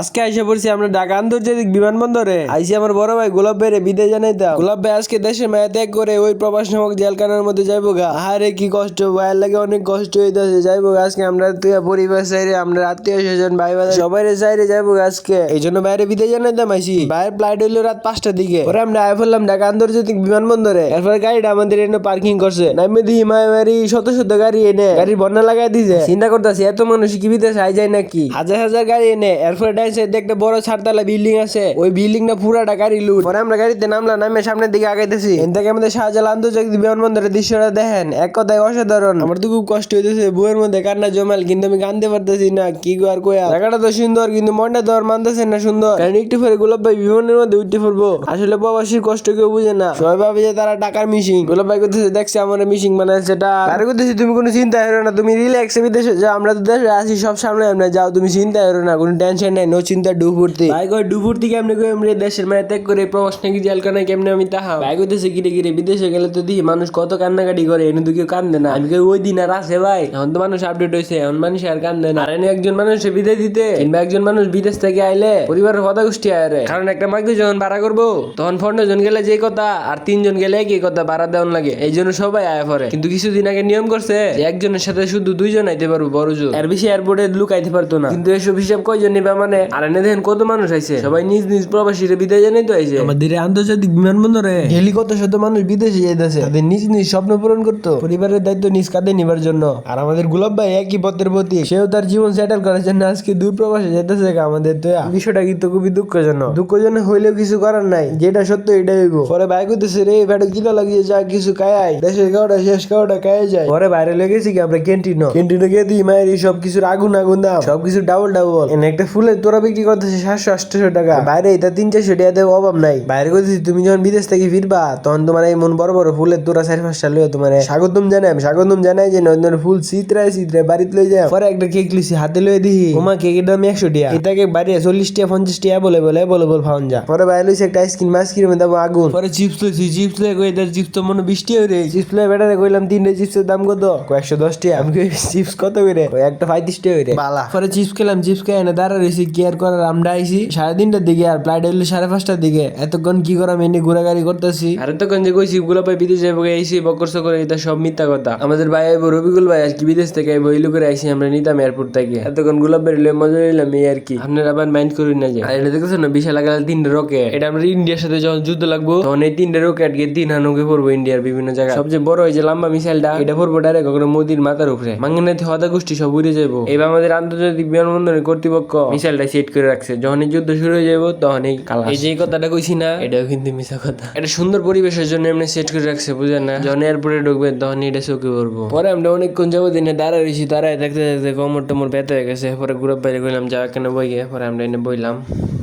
আজকে আইসা পড়ছি আমরা ঢাকা আন্তর্জাতিক বিমানবন্দরে। আইসি আমার বড় ভাই গোলাপ ভাই রে বিদায় জানাইতাম গোলাপ ভাই আজকে দেশে মায়া ত্যাগ করে ওই প্রবাস নামক জেলখানার মধ্যে যাইবো গা। আরে কি কষ্ট, ভাইয়ের লাগে অনেক কষ্ট হইতেছে। যাইবো আজকে আমরা তুই পরিবার চাইরে আমরা আত্মীয় স্বজন, ভাই ভাই সবাই চাইরে যাইবো আজকে। এই জন্য বাইরে বিদায় জানাইতাম আইসি ভাইয়ের ফ্লাইট হইল রাত পাঁচটার দিকে। পরে আমরা আয় ফেললাম ঢাকা আন্তর্জাতিক বিমানবন্দরে। এরপর গাড়িটা আমাদের এনে পার্কিং করছে। নামে দিই মায়ামারি, শত শত গাড়ি এনে, গাড়ির বন্যা লাগাই দিছে। চিন্তা করতেছি, এত মানুষ কি বিদেশে আই যায় নাকি? হাজার হাজার গাড়ি এনে, এরপরে সাইডে একটা বড় ছাড়তলা বিল্ডিং আছে। ওই বিল্ডিংটা পুরাটা গাড়ি লুট পরে আমরা গাড়িতে নামলাম, নামে সামনের দিকে আগাইতেছি। এন থেকে আমাদের শাহজালাল আন্তর্জাতিক বিমানবন্দরের দৃশ্যটা দেখেন, এক কথায় অসাধারণ। আমার তো খুব কষ্ট হইতেছে বইয়ের মধ্যে কান্না জমাল, কিন্তু আমি কানতে পারতেছি না, কি আর কয়া জায়গাটা তো সুন্দর, কিন্তু মনটা তো আর মানতেছে না সুন্দর। কারণ একটু পরে গোলাপ ভাই বিমানের মধ্যে উঠতে পড়ব। আসলে প্রবাসীর কষ্ট কেউ বুঝে না। সবাই ভাবে যে তারা টাকার মিশিং গোলাপ ভাই করতেছে দেখছে আমার মিশিং বানাচ্ছে টা আর করতেছি তুমি কোনো চিন্তা করো না, তুমি রিল্যাক্সে বিদেশে যাও, আমরা তো দেশে আসি সব সামনে আমরা, যাও, তুমি চিন্তা করো না, কোনো টেনশন নাই নো চিন্তা ডুবুর্তি ভাই কই ডুবুর্তি কেমনে কই আমরা দেশের মায়ের ত্যাগ করে প্রবাস নাকি জেলখানায় কেমনে আমি তাহা ভাই কইতেছে গিরে গিরে বিদেশে গেলে তো দিই মানুষ কত কান্নাকাটি করে এনে তো কেউ কান্দে না। আমি কই ওই দিন আর আছে ভাই। এখন তো মানুষ আপডেট হয়েছে এখন মানুষ আর কান্দে না। আর এনে একজন মানুষ বিদায় দিতে। কিংবা একজন মানুষ বিদেশ থেকে আইলে পরিবারের কথা গোষ্ঠী আয় কারণ একটা মাকে যখন ভাড়া করব তখন পনেরো জন গেলে যে কথা আর তিনজন গেলে একই কথা ভাড়া দেওয়ান লাগে। এই জন্য সবাই আয় পরে কিন্তু কিছুদিন আগে নিয়ম করছে একজনের সাথে শুধু দুইজন আইতে পারব বড় জোর। এর বেশি এয়ারপোর্টে লুকাইতে পারতো না। কিন্তু এসব হিসাব কয়জন নিবা মানে আর এনে দেখেন কত মানুষ আইছে। সবাই নিজ নিজ প্রবাসীরা বিদায় জানাই তো আইছে। আমাদের আন্তর্জাতিক বিমানবন্দরে ডেলি কত শত মানুষ বিদেশে যাইতেছে। তাদের নিজ নিজ স্বপ্ন পূরণ করতো, পরিবারের দায়িত্ব নিজ কাঁধে নিবার জন্য। আর আমাদের গোলাপ ভাই একই পথের প্রতি সেও তার জীবন সেটেল করার জন্য আজকে দূর প্রবাসে যেতেছে আমাদের তো বিষয়টা কিন্তু খুবই দুঃখজনক। দুঃখজনক হইলেও কিছু করার নাই, যেটা সত্য এটাই হইব। পরে ভাই কইতেছে, রে ভেড়া কিনা লাগিয়ে যা, কিছু খায় দেশের খাওয়াটা শেষ, খাওয়াটা খায় যায়। পরে বাইরে লেগেছি কি আমরা ক্যান্টিনও। ক্যান্টিনে গিয়ে দিই মায়ের সব কিছুর আগুন আগুন দাম সবকিছু ডাবল ডাবল এনে একটা ফুলের তোরা বিক্রি করতেছে সাতশো আটশো টাকা। বাইরে এটা তিন চারশো টাকা দেওয়া অভাব নাই। বাইরে কইতেছি তুমি যখন বিদেশ থেকে ফিরবা তখন তোমার এই মন বড় বড় ফুলের তোরা চারি পাঁচটা লইয়া তোমার স্বাগতম জানাই স্বাগতম জানাই যে নন্দন ফুল চিত্রায় চিত্রায় বাড়িতে লই যায় পরে একটা কেক লিছি হাতে লই দিই ওমা কেকের দাম একশো টাকা। এটাকে বাইরে চল্লিশ টাকা পঞ্চাশ টাকা বলে বলে বলে বল ফাউন যা। পরে বাইরে লইছে একটা আইসক্রিম আইসক্রিমের দেবো আগুন। পরে চিপস লইছি চিপস লই কই এদের চিপস তো মনে বৃষ্টি হয়ে রে চিপস লই বেটারে কইলাম তিনটে চিপসের দাম কত? কয়েকশো দশ টাকা। আমি চিপস কত করে? একটা পঁয়ত্রিশ টাকা করে। বালা। পরে চিপস খেলাম চিপস খেয়ে এনে দাঁড়া রয়েছি কি আর করার আমরা আইছি। সাড়ে তিনটার দিকে আর ফ্লাইট হইল সাড়ে পাঁচটার দিকে। এতক্ষণ কি করাম এনে ঘোরাঘুরি করতেছি। আর এতক্ষণ যে কইছি গুলো ভাই বিদেশ আইসি বকরস করে এটা সব মিথ্যা কথা। আমাদের ভাই আইবো, রবিকুল ভাই আর কি বিদেশ থেকে আইবো ইলু করে আইসি আমরা নিতাম এয়ারপোর্ট থেকে। এতক্ষণ গুলাব বেরোলে মজা নিলাম এই আর কি। আপনারা আবার মাইন্ড করুন না যে। আর এটা দেখছ না, বিশাল আকার তিনটে রকেট এটা আমরা ইন্ডিয়ার সাথে যখন যুদ্ধ লাগবো, তখন এই তিনটে রকেট গিয়ে তিন হানুকে পড়ব ইন্ডিয়ার বিভিন্ন জায়গায়। সবচেয়ে বড় এই যে লম্বা মিসাইলটা, এটা পড়ব ডাইরেক্ট ওখানে মোদির মাথার উপরে। মাঙ্গানাথি হদা গোষ্ঠী সব উড়ে যাব এবার আমাদের আন্তর্জাতিক বিমানবন্দরের কর্তৃপক্ষ মিসাইলটা সেট করে রাখছে। যখন এই যুদ্ধ শুরু হয়ে যাব তখন এই কালা এই যে কথাটা কইছি না এটাও কিন্তু মিশা কথা। এটা সুন্দর পরিবেশের জন্য এমনি সেট করে রাখছে বুঝেন না? যখন এয়ারপোর্টে ঢুকবে তখন এটা চোখে পড়ব। পরে আমরা অনেকক্ষণ যাব দিনে দাঁড়া রয়েছি দাঁড়ায় দেখতে দেখতে কোমর টোমর ব্যথা হয়ে গেছে পরে গ্রুপ বাইরে গেলাম যা কেন বই গিয়ে পরে আমরা এনে বইলাম।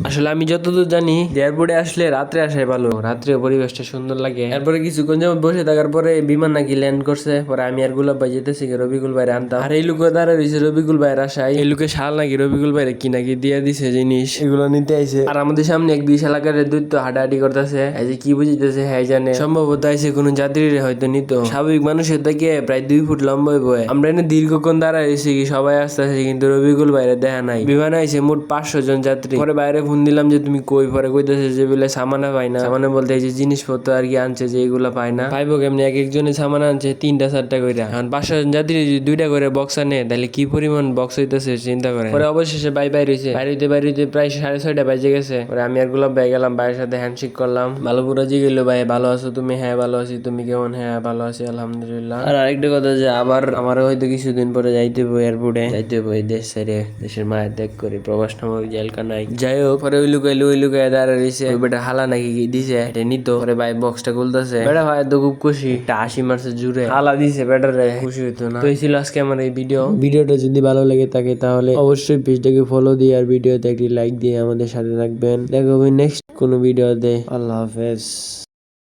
আসলে আমি যতদূর জানি এয়ারপোর্টে আসলে রাত্রে আসাই ভালো রাত্রে পরিবেশটা সুন্দর লাগে। এরপরে কিছুক্ষণ যেমন বসে থাকার পরে বিমান নাকি ল্যান্ড করছে পরে আমি আর গুলাব ভাই যেতেছি রবিকুল বাইরে আনতাম আর এই লোক দাঁড়া রয়েছে রবিকুল ভাইয়ের আশায়। এই লোকে শাল নাকি রবিকুল ভাইরে কি নাকি দিয়ে দিছে জিনিস। এগুলো নিতে আইছে। আর আমাদের সামনে এক বিশাল আকারের দৈত্য হাঁটাহাঁটি করতেছে। এই যে কি বুঝিতেছে হ্যাঁ জানে। সম্ভবত আইছে কোনো যাত্রীর হয়তো নিত। স্বাভাবিক মানুষের থেকে প্রায় দুই ফুট লম্বা বয়ে আমরা এনে দীর্ঘক্ষণ দাঁড়া রয়েছি কি সবাই আসতে আসে কিন্তু রবিকুল বাইরে দেখা নাই। বিমানে আইছে মোট পাঁচশো জন যাত্রী। পরে বাইরে ফোন দিলাম যে তুমি কই? পরে কইতেছে যে বলে সামানা পাই না। সামানে বলতে এই যে জিনিসপত্র আর কি আনছে যে এগুলো পায় না। পাইবো কেমনি? এক একজনে সামান আনছে তিনটা চারটা করে এখন পাঁচশো জন যাত্রী যদি দুইটা করে বক্স আনে তাহলে কি পরিমাণ বক্স হইতেছে চিন্তা করে পরে অবশেষে বাই বাই রয়েছে বাইরে বাইরে প্রায় সাড়ে ছয়টা বাজে গেছে। পরে আমি আর গোলাপ ভাই গেলাম, ভাইয়ের সাথে হ্যান্ডশেক করলাম। ভালো পুরো জি গেলো, ভাই, ভালো আছো তুমি? হ্যাঁ ভালো আছি। তুমি কেমন? হ্যাঁ ভালো আছি, আলহামদুলিল্লাহ। আর আরেকটা কথা যে আবার আমার হয়তো কিছুদিন পরে যাইতে হবে এয়ারপোর্টে যাইতে হবে দেশ ছেড়ে, দেশের মায়ের ত্যাগ করে, প্রবাস নামক জেলখানায়। যাই হোক, পরে ওই লুকাইলো ওই লুকাই দাঁড়া রয়েছে বেটা হালা নাকি দিছে, এটা নিত। পরে ভাই বক্সটা খুলতেছে। বেটা ভাই তো খুব খুশি। একটা হাসি মারছে জুড়ে। হালা দিছে বেটারে। খুশি হইতো না। তো এই ছিল আজকে আমার এই ভিডিও ভিডিওটা যদি ভালো লাগে থাকে তাহলে অবশ্যই পেজটাকে ফলো দিয়ে আর ভিডিওতে একটি লাইক দিয়ে আমাদের সাথে থাকবেন। দেখা হবে নেক্সট কোনো ভিডিওতে। আল্লাহ হাফেজ।